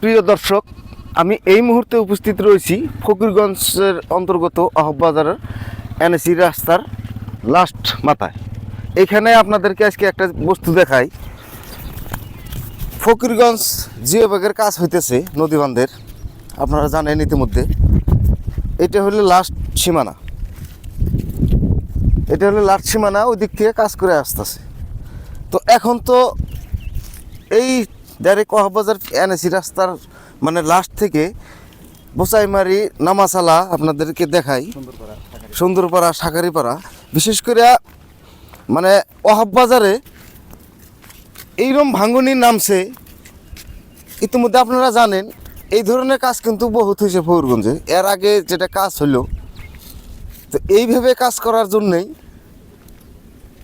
প্রিয় দর্শক, আমি এই মুহূর্তে উপস্থিত রয়েছি ফকিরগঞ্জের অন্তর্গত আহবাজারের এনএসি রাস্তার লাস্ট মাথায়। এখানে আপনাদেরকে আজকে একটা বস্তু দেখাই। ফকিরগঞ্জ জিও ব্যাগের কাজ হইতেছে নদীবান্ধের, আপনারা জানেন ইতিমধ্যে। এটা হলো লাস্ট সীমানা। এটা হলো লাস্ট সীমানা ওই দিক থেকে কাজ করে আসতেছে। তো এখন তো এই ডাইরেক্ট কহাবাজার এনএসি রাস্তার মানে লাস্ট থেকে বোসাইমারি নামাসালা আপনাদেরকে দেখাই। সুন্দরপাড়া সাকারিপাড়া বিশেষ করে মানে অহাববাজারে এইরকম ভাঙ্গনি নামছে, ইতিমধ্যে আপনারা জানেন, এই ধরনের কাজ কিন্তু বহুত হয়েছে ফৌরগঞ্জে এর আগে যেটা কাজ হলো তো এইভাবে কাজ করার জন্যেই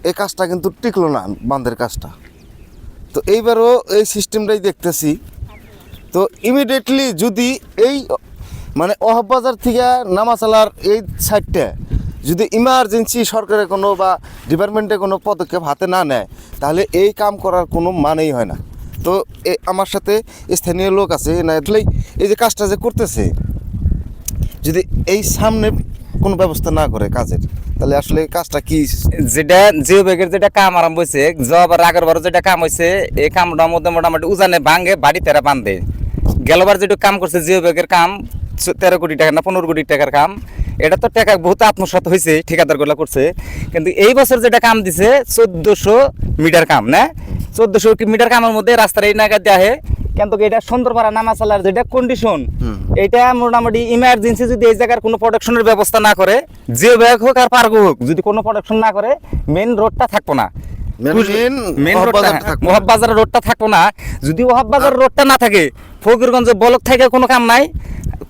এই কাজটা কিন্তু টিকলো না বাঁধের কাজটা। তো এইবারও এই সিস্টেমটাই দেখতেছি। তো ইমিডিয়েটলি যদি এই মানে অহবাজার থেকে নামাচালার এই সাইডটা যদি ইমার্জেন্সি সরকারের কোনো বা ডিপার্টমেন্টে কোনো পদক্ষেপ হাতে না নেয়, তাহলে এই কাম করার কোনো মানেই হয় না। তো আমার সাথে স্থানীয় লোক আছে না এই যে কাজটা যে করতেছে, যদি এই সামনে কোনো ব্যবস্থা না করে কাজের, তাহলে আসলে কাজটা কি যেটা জিও ব্যাগের যেটা কাম আরম্ভ হয়েছে যাবার আগের বার যেটা কাম হয়েছে, এই কামটা মধ্যে মোটামুটি উজানে ভাঙে বাড়ি তেরা বান্ধে গেলবার যেটা কাম করছে জিও ব্যাগের কাম তেরো কোটি টাকা না, পনেরো কোটি টাকার কাম, এটা তো টাকা বহুত আত্মসাত হয়েছে, ঠিকাদারগুলা করছে। কিন্তু এই বছর যেটা কাম দিছে, চোদ্দশো মিটার কাম, না? চোদ্দশো মিটার কামের মধ্যে রাস্তার এই নাগাদ দেওয়া কিন্তু এটা সুন্দরপাড়া নামাচালার যেটা কন্ডিশন এটা মোটামুটি ইমার্জেন্সি যদি এই জায়গার কোনো প্রোডাকশনের ব্যবস্থা না করে যে ব্যাগ হোক আর পার্ক হোক যদি কোনো প্রোডাকশন না করে মেন রোডটা থাকব না। রোডটা থাকব যদি মহাবাজার রোডটা না থাকে ফকিরগঞ্জে ব্লক থেকে কোনো কাম নাই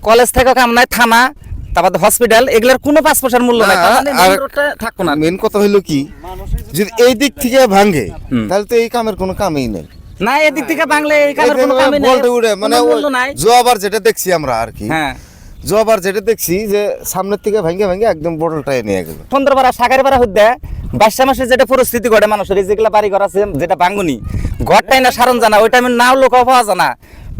কলেজ থেকে কাম নাই থানা তারপর হসপিটাল এগুলোর কোনো পাঁচ পয়সার মূল্য নাই। মানে থাকব না। মেন কথা কি যদি এই দিক থেকে ভাঙে তাহলে তো এই কামের কোনো কামই নেই। না এদিক থেকে বাংলা এই কোনো নাই বলতে উড়ে মানে জোয়াবার যেটা দেখছি আমরা আর কি। হ্যাঁ। জোয়াবার যেটা দেখছি যে সামনের থেকে ভাঙে ভাঙে একদম বড়টাই নিয়ে গেল। সুন্দরপাড়া সাগরপাড়া বাদশা মাসে যেটা পরিস্থিতি ঘটে মানুষের যেগুলা বাড়ি ঘর আছে যেটা ভাঙ্গুনি ঘরটাই না সারণ জানা ওইটা আমি নাও লোক পাওয়া জানা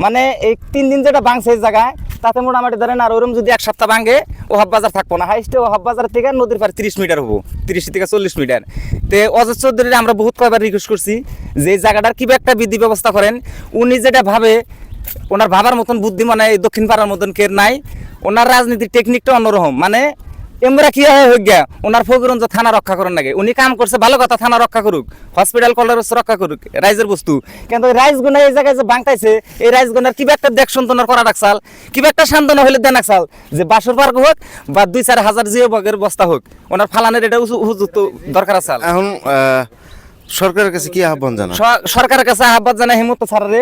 মানে এই তিন দিন যেটা ভাঙছে এই জায়গায় তাতে মোটামুটি ধরেন আর ওরম যদি এক সপ্তাহ ভাঙে, ওহাব বাজার থাকব না। হাইস্টে ওহাব বাজার থেকে নদীর পাড়ে তিরিশ মিটার হব, তিরিশ থেকে চল্লিশ মিটার। তো অজয় চৌধুরীর আমরা বহুত কয়বার রিকোয়েস্ট করছি যে জায়গাটার কী একটা বিধি ব্যবস্থা করেন। উনি যেটা ভাবে, ওনার ভাবার মতন বুদ্ধি মানে দক্ষিণ পাড়ার মতন কের নাই। ওনার রাজনীতির টেকনিকটা অন্যরকম। মানে এমরা কি হয় গিয়া ওনার ফকিরঞ্জ থানা রক্ষা করেন নাকি? উনি কাম করছে ভালো কথা থানা রক্ষা করুক। হসপিটাল কলেজ রক্ষা করুক রাইজের বস্তু। কিন্তু ওই রাইজগুনা এই জায়গায় যে বাংতাইছে এই রাইজগুনার কিবা একটা দেখ সন্তনার করা রাখছাল কিবা একটা সান্ত্বনা হলে দেন রাখছাল যে বাসর পার্ক হোক বা দুই চার হাজার জিও বগের বস্তা হোক ওনার ফালানের এটা উপযুক্ত দরকার আছে এখন সরকারের কাছে কি আহ্বান জানা সরকারের কাছে আহ্বান জানাই হিমন্ত ছাড়ারে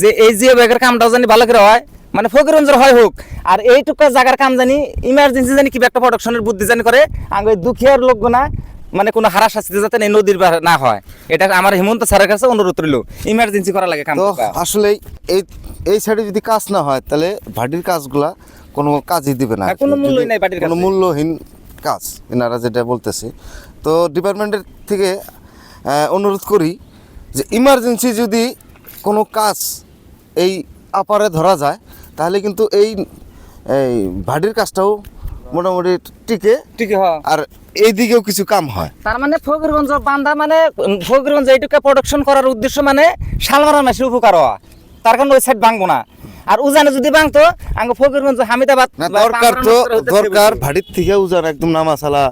যে এই জিও ব্যাগের কামটাও জানি ভালো করে হয়। মানে ফকিরঞ্জের হয় হোক আর এইটুকু জায়গার কাম জানি ইমার্জেন্সি জানি কিবা একটা প্রোডাকশনের বুদ্ধি জানি করে আগে ওই দুঃখীয়ার লোকগুনা মানে কোনো হারা শাস্তি যাতে এই নদীর না হয়। এটা আমার হিমন্ত স্যারের কাছে অনুরোধ রইল ইমার্জেন্সি করা লাগে কাম আসলে এই এই সাইডে যদি কাজ না হয় তাহলে ভাটির কাজগুলা কোনো কাজই দিবে না কোনো মূল্যই নাই ভাটির কোনো মূল্যহীন কাজ এনারা যেটা বলতেছে। তো ডিপার্টমেন্টের থেকে অনুরোধ করি যে ইমার্জেন্সি যদি কোনো কাজ এই আপারে ধরা যায় তাহলে কিন্তু এই এই ভাটির কাজটাও মোটামুটি টিকে। ঠিক হয়। আর এই দিকেও কিছু কাম হয়। তার মানে ফকিরগঞ্জ বান্ধা মানে ফকিরগঞ্জ এইটুকু প্রোডাকশন করার উদ্দেশ্য মানে শালমারা মাসের উপকার হওয়া। তার কারণে ওই সাইড ভাঙবো না। আর উজানে যদি ভাঙতো আঙ্গ ফকিরগঞ্জ হামিদাবাদ দরকার তো দরকার ভাটির থেকে উজান একদম নামাশালা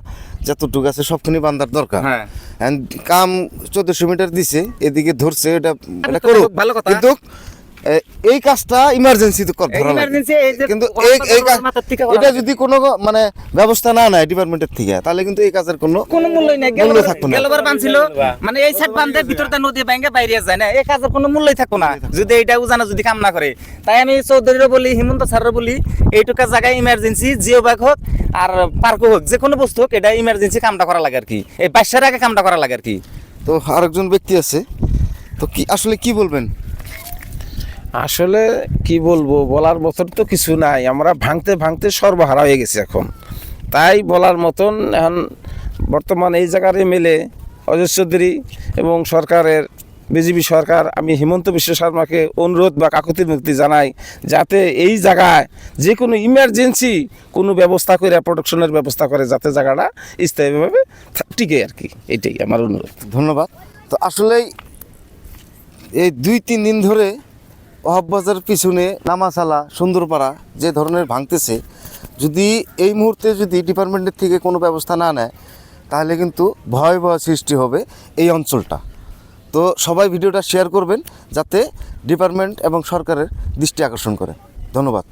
যতটুকু আছে সবখানি বান্দার দরকার। হ্যাঁ। কাম চোদ্দশো মিটার দিছে এদিকে ধরছে এটা এটা করুক। ভালো কথা। কিন্তু এই কাজটা ইমার্জেন্সি তো ধরা কিন্তু এই এই কাজ- এটা যদি কোনো মানে ব্যবস্থা না নেয় ডিপার্টমেন্টের থেকে তাহলে কিন্তু এই কাজের কোনো কোনো মূল্যই নাই। মূল্য থাকতো না। গেলবার বানছিল মানে এই সাইড বানতে ভিতরতে নদী ব্যাংকে বাইরে যায় না। এই কাজের কোনো মূল্যই থাকতো না। যদি এটা উজানা যদি কাম না করে। তাই আমি চৌধুরীরও বলি হিমন্ত স্যারেরও বলি এইটুকা জায়গায় ইমার্জেন্সি জিও ব্যাগ হোক আর পার্কও হোক যে কোনো বস্তু হোক এটা ইমার্জেন্সি কামটা করা লাগে আর কি। এই বাইশের আগে কামটা করা লাগে আর কি। তো আরেকজন ব্যক্তি আছে তো কি আসলে কি বলবেন? আসলে কি বলব, বলার মতন তো কিছু নাই। আমরা ভাঙতে ভাঙতে সর্বহারা হয়ে গেছি এখন। তাই বলার মতন এখন বর্তমান এই জায়গার এমএলএ অজয় চৌধুরী এবং সরকারের, বিজেপি সরকার, আমি হিমন্ত বিশ্ব শর্মাকে অনুরোধ বা কাকুতি মুক্তি জানাই, যাতে এই জায়গায় যে কোনো ইমার্জেন্সি কোনো ব্যবস্থা করে প্রোডাকশনের ব্যবস্থা করে, যাতে জায়গাটা স্থায়ীভাবে টিকে আর কি। এটাই আমার অনুরোধ। ধন্যবাদ। তো আসলেই এই দুই তিন দিন ধরে অহাববাজার পিছনে নামাশালা, সুন্দরপাড়া যে ধরনের ভাঙতেছে, যদি এই মুহূর্তে যদি ডিপার্টমেন্টের থেকে কোনো ব্যবস্থা না নেয়, তাহলে কিন্তু ভয়াবহ সৃষ্টি হবে এই অঞ্চলটা। তো সবাই ভিডিওটা শেয়ার করবেন, যাতে ডিপার্টমেন্ট এবং সরকারের দৃষ্টি আকর্ষণ করে। ধন্যবাদ।